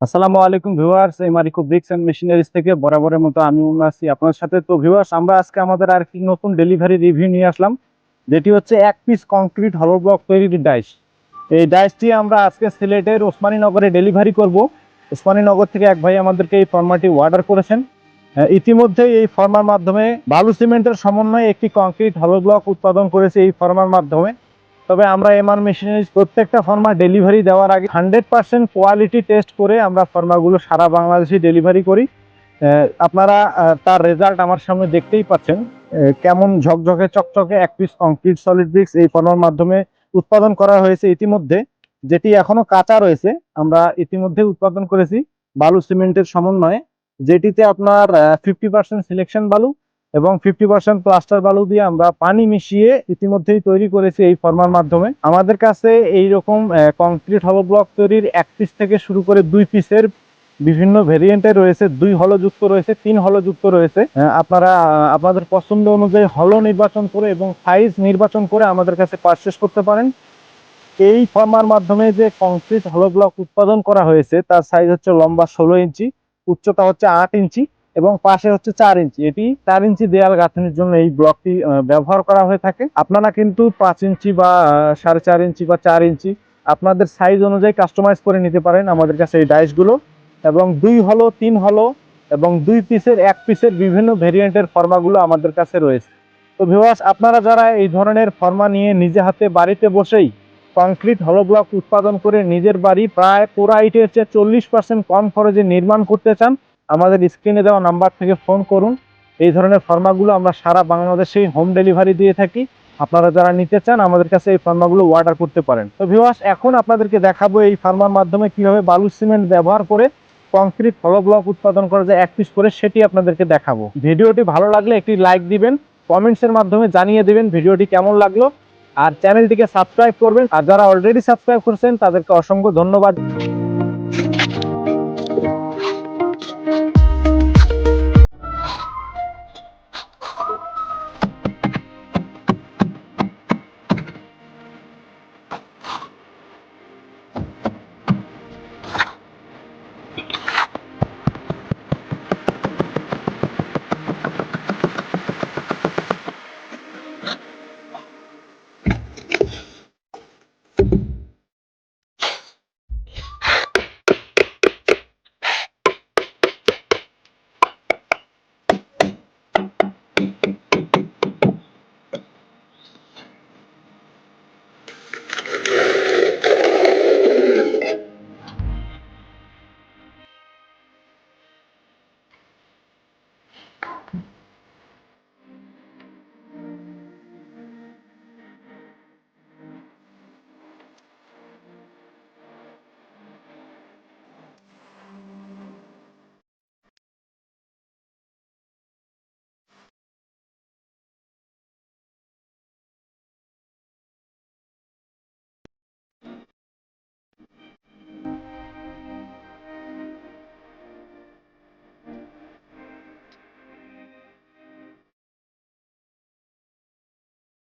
আসসালামু আলাইকুম ভিউয়ার্স এই মারিকো ব্রিক্স এন্ড মেশিনারিজ থেকে বরাবরের মতো আমি আছি আপনার সাথে। তো ভিউয়ার্স আমরা আজকে আমাদের আর একটি নতুন ডেলিভারি রিভিউ নিয়ে আসলাম যেটি হচ্ছে এক পিস কংক্রিট হলো ব্লক তৈরির ডাইস এই ডাইসটি আমরা আজকে সিলেটের ওসমানীনগরে ডেলিভারি করব। ওসমানীনগর থেকে এক ভাই আমাদেরকে এই ফর্মাটি অর্ডার করেছেন। আহ, ইতিমধ্যেই এই ফর্মার মাধ্যমে বালু সিমেন্টের সমন্বয়ে একটি কংক্রিট হলো ব্লক উৎপাদন করেছে এই ফর্মার মাধ্যমে। তবে আমরা এমআর মেশিনারিজ প্রত্যেকটা ফর্মা ডেলিভারি দেওয়ার আগে হান্ড্রেড পার্সেন্ট কোয়ালিটি টেস্ট করে আমরা ফর্মাগুলো সারা বাংলাদেশে ডেলিভারি করি। আপনারা তার রেজাল্ট আমার সামনে দেখতেই পাচ্ছেন। কেমন ঝকঝকে, চকচকে, এক পিস কংক্রিট সলিড ব্রিক্স এই ফর্মার মাধ্যমে উৎপাদন করা হয়েছে ইতিমধ্যে। যেটি এখনও কাঁচা রয়েছে, আমরা ইতিমধ্যে উৎপাদন করেছি। বালু সিমেন্টের সমন্বয়ে, যেটিতে আপনার ফিফটি পার্সেন্ট সিলেকশন বালু এবং ফিফটি পার্সেন্ট প্লাস্টার বালু দিয়ে আমরা পানি মিশিয়ে ইতিমধ্যেই তৈরি করেছি এই ফর্মার মাধ্যমে। আমাদের কাছে এই রকম কংক্রিট হলো ব্লক তৈরির এক পিস থেকে শুরু করে দুই পিসের বিভিন্ন ভেরিয়েন্টে রয়েছে। দুই হলো যুক্ত রয়েছে, তিন হলো যুক্ত রয়েছে। আপনারা আপনাদের পছন্দ অনুযায়ী হলো নির্বাচন করে এবং সাইজ নির্বাচন করে আমাদের কাছে পারচেস করতে পারেন। এই ফর্মার মাধ্যমে যে কংক্রিট হলো ব্লক উৎপাদন করা হয়েছে, তার সাইজ হচ্ছে লম্বা ষোলো ইঞ্চি, উচ্চতা হচ্ছে আট ইঞ্চি। এবং পাশে হচ্ছে চার ইঞ্চি। এটি চার ইঞ্চি দেয়াল গাঁথনির জন্য এই ব্লকটি ব্যবহার করা হয়ে থাকে। আপনারা কিন্তু পাঁচ ইঞ্চি বা সাড়ে চার ইঞ্চি বা চার ইঞ্চি আপনাদের সাইজ অনুযায়ী কাস্টমাইজ করে নিতে পারেন আমাদের কাছে এই ডাইসগুলো এবং দুই হলো, তিন হলো এবং দুই পিসের এক পিসের বিভিন্ন ভেরিয়েন্টের ফর্মাগুলো আমাদের কাছে রয়েছে। তো ভিওয়াস আপনারা যারা এই ধরনের ফর্মা নিয়ে নিজে হাতে বাড়িতে বসেই কংক্রিট হলো ব্লক উৎপাদন করে নিজের বাড়ি প্রায় পুরা ইটের চেয়ে চল্লিশ পার্সেন্ট কম খরচে নির্মাণ করতে চান আমাদের স্ক্রিনে দেওয়া নাম্বার থেকে ফোন করুন। এই ধরনের ফর্মাগুলো আমরা সারা বাংলাদেশেই হোম ডেলিভারি দিয়ে থাকি। আপনারা যারা নিতে চান, আমাদের কাছে এই ফার্মাগুলো অর্ডার করতে পারেন। তো ভিওয়াস এখন আপনাদেরকে দেখাবো এই ফার্মার মাধ্যমে কীভাবে বালু সিমেন্ট ব্যবহার করে কংক্রিট হলো ব্লক উৎপাদন করা যায়, এক পিস করে, সেটি আপনাদেরকে দেখাবো। ভিডিওটি ভালো লাগলে একটি লাইক দিবেন কমেন্টসের মাধ্যমে জানিয়ে দিবেন ভিডিওটি কেমন লাগল। আর চ্যানেলটিকে সাবস্ক্রাইব করবেন। আর যারা অলরেডি সাবস্ক্রাইব করছেন, তাদেরকে অসংখ্য ধন্যবাদ।